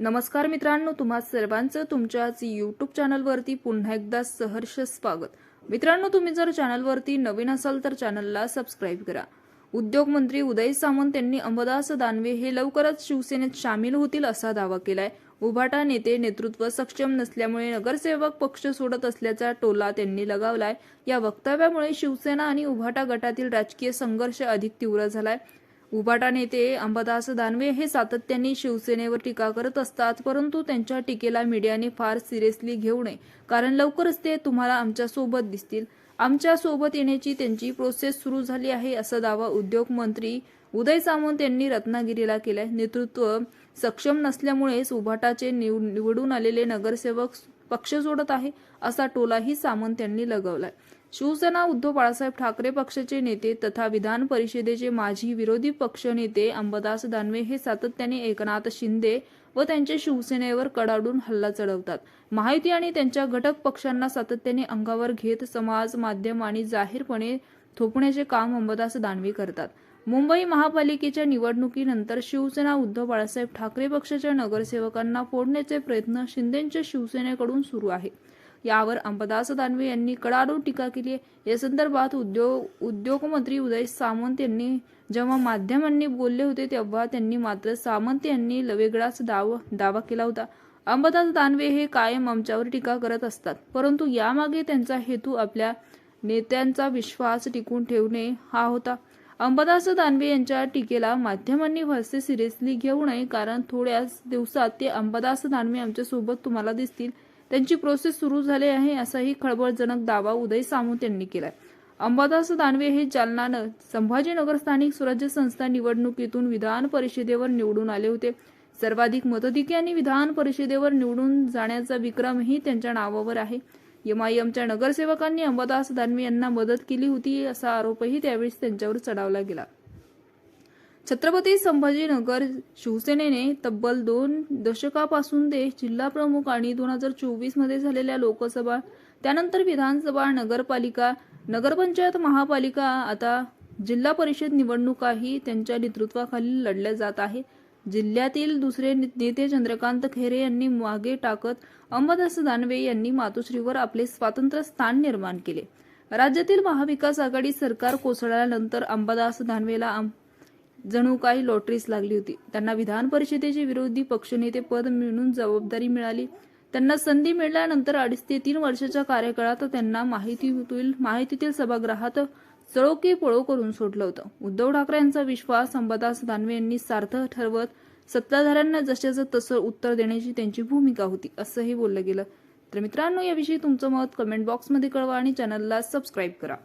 नमस्कार मित्रांनो तुम्हा सर्वांचं तुमच्याच यूट्यूब चॅनलवरती पुन्हा एकदा सहर्ष स्वागत. मित्रांनो तुम्ही जर चॅनलवरती नवीन असाल तर चॅनलला सबस्क्राईब करा. उद्योगमंत्री उदय सामंत यांनी अंबदास दानवे हे लवकरच शिवसेनेत सामील होतील असा दावा केलाय. उभाटा नेते नेतृत्व सक्षम नसल्यामुळे नगरसेवक पक्ष सोडत असल्याचा टोला त्यांनी लगावलाय. या वक्तव्यामुळे शिवसेना आणि उभाटा गटातील राजकीय संघर्ष अधिक तीव्र झालाय. उभाटा नेते अंबादास दानवे हे सातत्याने शिवसेनेवर टीका करत असतात परंतु त्यांच्या टीकेला मीडियाने फार सिरियसली घेऊ नये कारण लवकरच ते तुम्हाला आमच्यासोबत दिसतील. आमच्यासोबत येण्याची त्यांची प्रोसेस सुरू झाली आहे असा दावा उद्योग मंत्री उदय सामंत यांनी रत्नागिरीला केलाय. नेतृत्व सक्षम नसल्यामुळेच उभाटाचे निव- निवडून आलेले नगरसेवक पक्ष सोडत आहे असा टोलाही सामंत यांनी लगावलाय. शिवसेना उद्धव बाळासाहेब ठाकरे पक्षाचे नेते तथा विधान परिषदेचे माजी विरोधी पक्षनेते अंबदास दानवे हे सातत्याने एकनाथ शिंदे व त्यांच्या शिवसेनेवर कडाडून हल्ला चढवतात. माहिती आणि त्यांच्या घटक पक्षांना सातत्याने अंगावर घेत समाज माध्यम आणि जाहीरपणे थोपण्याचे काम अंबदास दानवे करतात. मुंबई महापालिकेच्या निवडणुकीनंतर शिवसेना उद्धव बाळासाहेब ठाकरे पक्षाच्या नगरसेवकांना फोडण्याचे प्रयत्न शिंदेच्या शिवसेनेकडून सुरू आहे. यावर अंबदास दानवे यांनी कडाडून टीका केली आहे. या संदर्भात उद्योग उद्योगमंत्री उदय सामंत यांनी जेव्हा माध्यमांनी बोलले होते तेव्हा त्यांनी मात्र सामंत यांनी वेगळाच दाव दावा केला होता. अंबदास दानवे हे कायम आमच्यावर टीका करत असतात परंतु यामागे त्यांचा हेतू आपल्या नेत्यांचा विश्वास टिकून ठेवणे हा होता. अंबादास दानवे यांच्या टीकेला माध्यमांनी फारसे सिरियसली घेऊ नये कारण थोड्याच दिवसात ते अंबादास दानवे आमच्यासोबत तुम्हाला दिसतील. त्यांची प्रोसेस सुरू झाली आहे असाही खळबळजनक दावा उदय सामंत यांनी केलाय. अंबादास दानवे हे जालनानं संभाजीनगर स्थानिक स्वराज्य संस्था निवडणुकीतून विधान परिषदेवर निवडून आले होते. सर्वाधिक मतधिक्यांनी आणि विधान परिषदेवर निवडून जाण्याचा विक्रमही त्यांच्या नावावर आहे. एमआयएमच्या नगरसेवकांनी अंबादास दानवे यांना मदत केली होती असा आरोपही त्यावेळी त्यांच्यावर चढवला गेला. छत्रपती संभाजीनगर शिवसेनेने तब्बल दोन दशकापासून ते जिल्हा प्रमुख आणि दोन हजार चोवीसमध्ये झालेल्या लोकसभा त्यानंतर विधानसभा नगरपालिका नगरपंचायत महापालिका आता जिल्हा परिषद निवडणुकाही त्यांच्या नेतृत्वाखाली लढल्या जात आहे जिल्ह्यातील दुसरे नेते चंद्रकांत खैरे यांनी मागे टाकत अंबादास दानवे यांनी मातोश्रीवर आपले स्वातंत्र्य स्थान निर्माण केले. राज्यातील महाविकास आघाडी सरकार कोसळल्यानंतर अंबादास दानवेला जणू काही लॉटरीच लागली होती. त्यांना विधान परिषदेचे विरोधी पक्षनेते पद मिळून जबाबदारी मिळाली. त्यांना संधी मिळाल्यानंतर अडीच ते तीन वर्षाच्या कार्यकाळात त्यांना माहितीतील माहितीतील सभागृहात चळोकी पळो करून सोडलं होतं. उद्धव ठाकरे यांचा विश्वास अंबादास दानवे यांनी सार्थ ठरवत सत्ताधाऱ्यांना जशाचं तसं उत्तर देण्याची त्यांची भूमिका होती असंही बोललं गेलं. तर मित्रांनो याविषयी तुमचं मत कमेंट बॉक्समध्ये कळवा आणि चॅनलला सबस्क्राईब करा.